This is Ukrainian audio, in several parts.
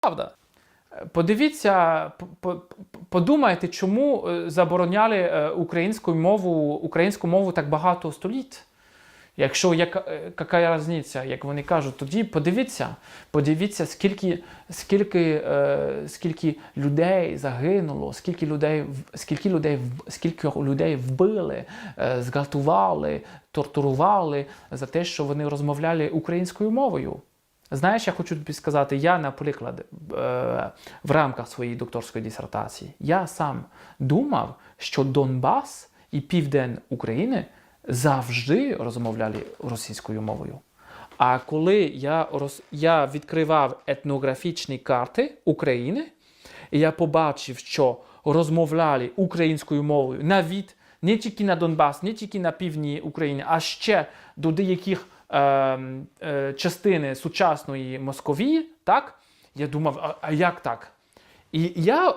правда. Подивіться, подумайте, чому е, забороняли е, українську мову, українську мову так багато століть. Якщо е, яка різниця, як вони кажуть, тоді подивіться, подивіться, скільки, скільки, скільки людей загинуло, скільки людей, скільки людей, скільки людей вбили, зґвалтували, тортурували за те, що вони розмовляли українською мовою. Знаєш, я хочу тобі сказати, я, наприклад, е, в рамках своєї докторської дисертації, я сам думав, що Донбас і Південь України завжди розмовляли російською мовою. А коли я, роз, я відкривав етнографічні карти України, і я побачив, що розмовляли українською мовою навіть не тільки на Донбас, не тільки на півдні України, а ще до деяких е, е, частини сучасної Московії, так? Я думав, а, а як так? І я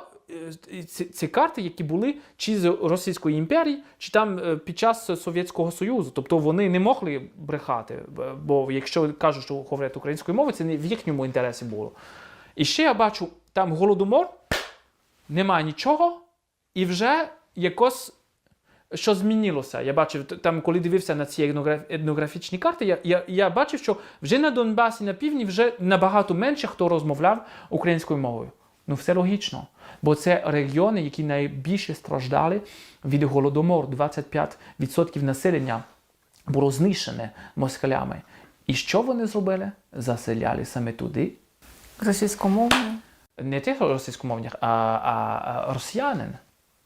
е, ці, ці карти, які були чи з Російської імперії, чи там е, під час Совєтського Союзу. Тобто вони не могли брехати. Бо якщо кажуть, що говорять українською мовою, це не в їхньому інтересі було. І ще я бачу, там голодомор, немає нічого, і вже якось що змінилося. Я бачив, там, коли дивився на ці етнограф- етнографічні карти, я, я, я бачив, що вже на Донбасі, на півдні, вже набагато менше хто розмовляв українською мовою. Ну, все логічно. Бо це регіони, які найбільше страждали від голодомору. 25% населення було знищене москалями. І що вони зробили? Заселяли саме туди, Російськомовною. не тих російськомовних, а, а, а росіянин.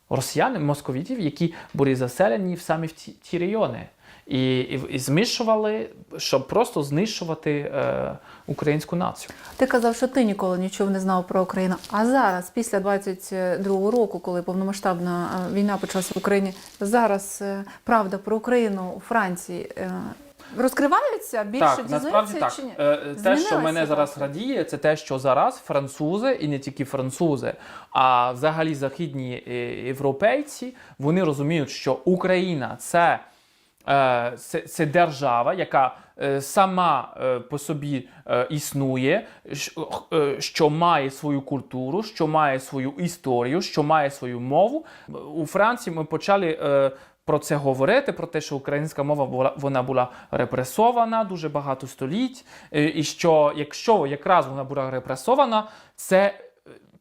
Росіяни, московітів, які були заселені саме в ті, ті райони. І, і, і змішували, щоб просто знищувати е, українську націю. Ти казав, що ти ніколи нічого не знав про Україну. А зараз, після 22-го року, коли повномасштабна е, війна почалася в Україні, зараз е, правда про Україну у Франції е, розкриваються більше так, насправді так. чи ні? Е, Те, що мене зараз радіє, це те, що зараз французи, і не тільки французи, а взагалі західні е, європейці, вони розуміють, що Україна це, е, це, це держава, яка е, сама е, по собі е, існує, е, що має свою культуру, що має свою історію, що має свою мову. У Франції ми почали. Про це говорити, про те, що українська мова була вона була репресована дуже багато століть, е, і що якщо якраз вона була репресована, це е,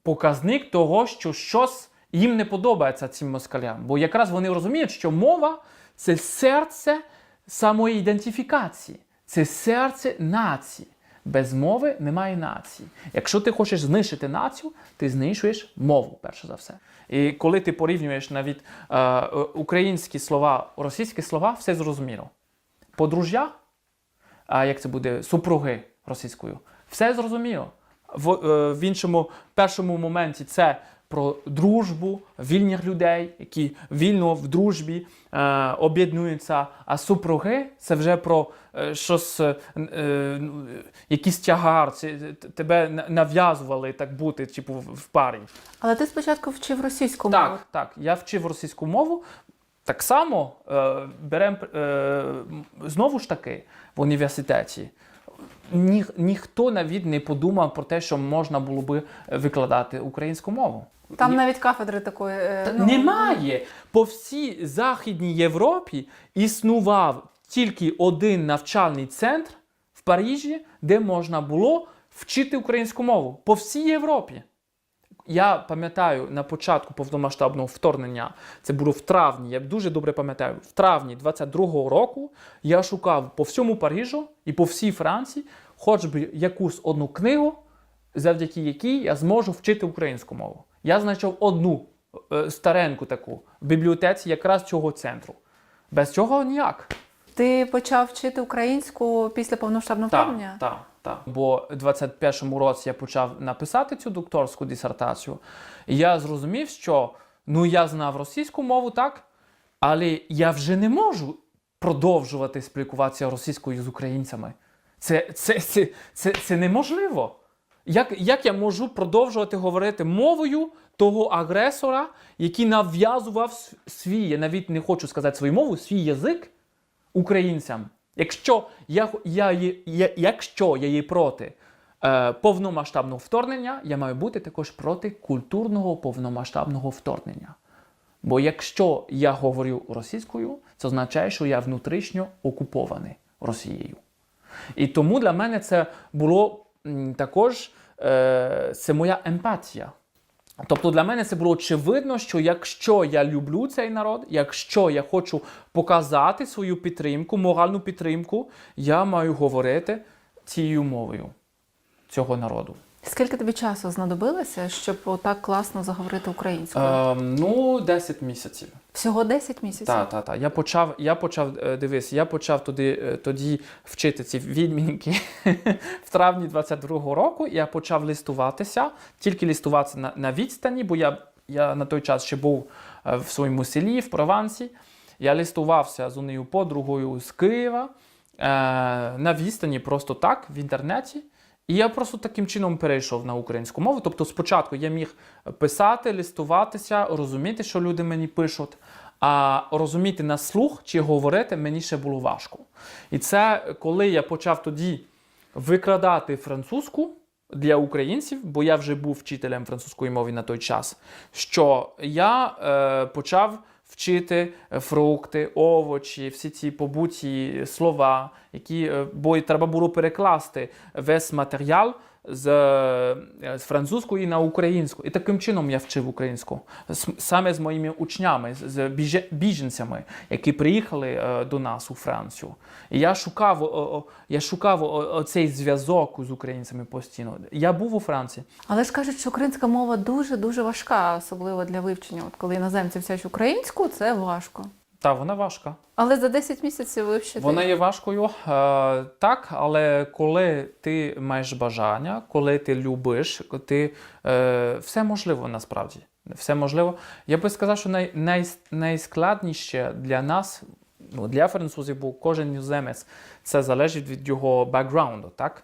показник того, що щось їм не подобається цим москалям. Бо якраз вони розуміють, що мова це серце самої ідентифікації, це серце нації. Без мови немає нації. Якщо ти хочеш знищити націю, ти знищуєш мову, перш за все. І коли ти порівнюєш навіть е, е, українські слова, російські слова, все зрозуміло. Подружжя, а як це буде, супруги російською, все зрозуміло. В, е, в іншому першому моменті це про дружбу вільних людей, які вільно в дружбі е, об'єднуються. А супруги це вже про е, щось, е, е, ну, якийсь тягар, це, тебе на- нав'язували так бути, типу, в в парі. Але ти спочатку вчив російську мову. Так, так. Я вчив російську мову. Так само е, беремо е, знову ж таки в університеті. Ні, ніхто навіть не подумав про те, що можна було би викладати українську мову. Там Ні- навіть кафедри такої е, Та ну, Немає. По всій Західній Європі існував тільки один навчальний центр в Парижі, де можна було вчити українську мову. По всій Європі. Я пам'ятаю на початку повномасштабного вторгнення, це було в травні, я дуже добре пам'ятаю, в травні 22-го року я шукав по всьому Парижу і по всій Франції хоч би якусь одну книгу, завдяки якій я зможу вчити українську мову. Я знайшов одну е, стареньку таку в бібліотеці якраз цього центру. Без цього ніяк. Ти почав вчити українську після повномасштабного Так, вторгнення? так, так. Бо в 21-му році я почав написати цю докторську дисертацію, і я зрозумів, що ну я знав російську мову, так, але я вже не можу продовжувати спілкуватися російською з українцями. Це, це, це, це, це неможливо. Як, як я можу продовжувати говорити мовою того агресора, який нав'язував свій, я навіть не хочу сказати свою мову, свій язик українцям? Якщо я, я, я, якщо я є проти е, повномасштабного вторгнення, я маю бути також проти культурного повномасштабного вторгнення. Бо якщо я говорю російською, це означає, що я внутрішньо окупований Росією. І тому для мене це було також е, це моя емпатія. Тобто для мене це було очевидно, що якщо я люблю цей народ, якщо я хочу показати свою підтримку, моральну підтримку, я маю говорити цією мовою цього народу. Скільки тобі часу знадобилося, щоб отак класно заговорити українською? Ем, ну, 10 місяців. Всього 10 місяців. Так, так, так. Я почав, я почав, е, дивись, я почав туди, е, тоді вчити ці відмінки в травні 22-го року. Я почав листуватися, тільки листуватися на, на відстані, бо я, я на той час ще був е, в своєму селі, в Провансі. Я листувався з однією подругою з Києва е, на відстані просто так в інтернеті. І я просто таким чином перейшов на українську мову. Тобто, спочатку я міг писати, листуватися, розуміти, що люди мені пишуть, а розуміти на слух чи говорити мені ще було важко. І це коли я почав тоді викрадати французьку для українців, бо я вже був вчителем французької мови на той час, що я е, почав вчити фрукти, овочі, всі ці побуті слова, які, е, бо треба було перекласти весь матеріал з, е, з французької на українську. І таким чином я вчив українську С- саме з моїми учнями, з- з біже- біженцями, які приїхали е, до нас у Францію. І я шукав, я шукав цей зв'язок з українцями постійно. Я був у Франції. Але ж кажуть, що українська мова дуже дуже важка, особливо для вивчення. От коли іноземці вчать українську, це важко. Та вона важка. Але за 10 місяців вивчити. Вона є важкою, е, так, але коли ти маєш бажання, коли ти любиш, ти, е, все можливо насправді. Все можливо. Я би сказав, що най, най, найскладніше для нас, ну, для французів, бо кожен іноземець, це залежить від його бекграунду. Так?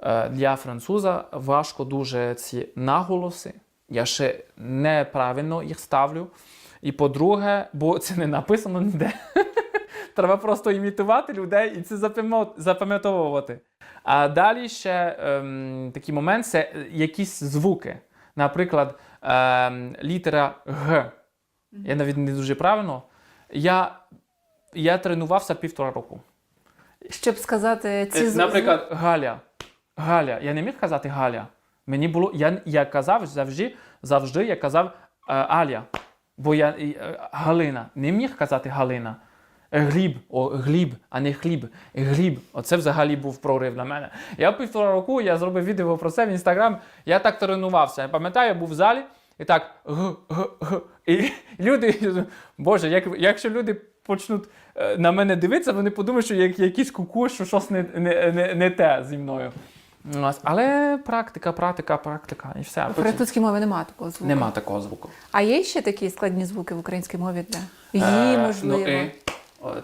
Е, для француза важко дуже ці наголоси. Я ще неправильно їх ставлю. І по-друге, бо це не написано ніде. Треба просто імітувати людей і це запам'ятовувати. А далі ще ем, такий момент це е, якісь звуки. Наприклад, ем, літера Г. Я навіть не дуже правильно. Я, я тренувався півтора року. Щоб сказати ці Е, зв- Наприклад, Галя. Галя. Я не міг казати Галя. Мені було. Я, я казав завжди, завжди я казав е, Аля. Бо я е, Галина. Не міг казати Галина. Гліб, о, гліб, а не хліб. Гліб. Оце взагалі був прорив для мене. Я півтора року я зробив відео про це в інстаграм. Я так тренувався. Я пам'ятаю, я був в залі і так г, г, г. І люди, Боже, як, якщо люди почнуть е, на мене дивитися, вони подумають, що я якийсь куку, що щось не, не, не, не те зі мною. Ось. Але практика, практика, практика. І все. в французькій мові немає такого звуку. Нема такого звуку. А є ще такі складні звуки в українській мові де? Е, її, можливо. Ну, і, о, та,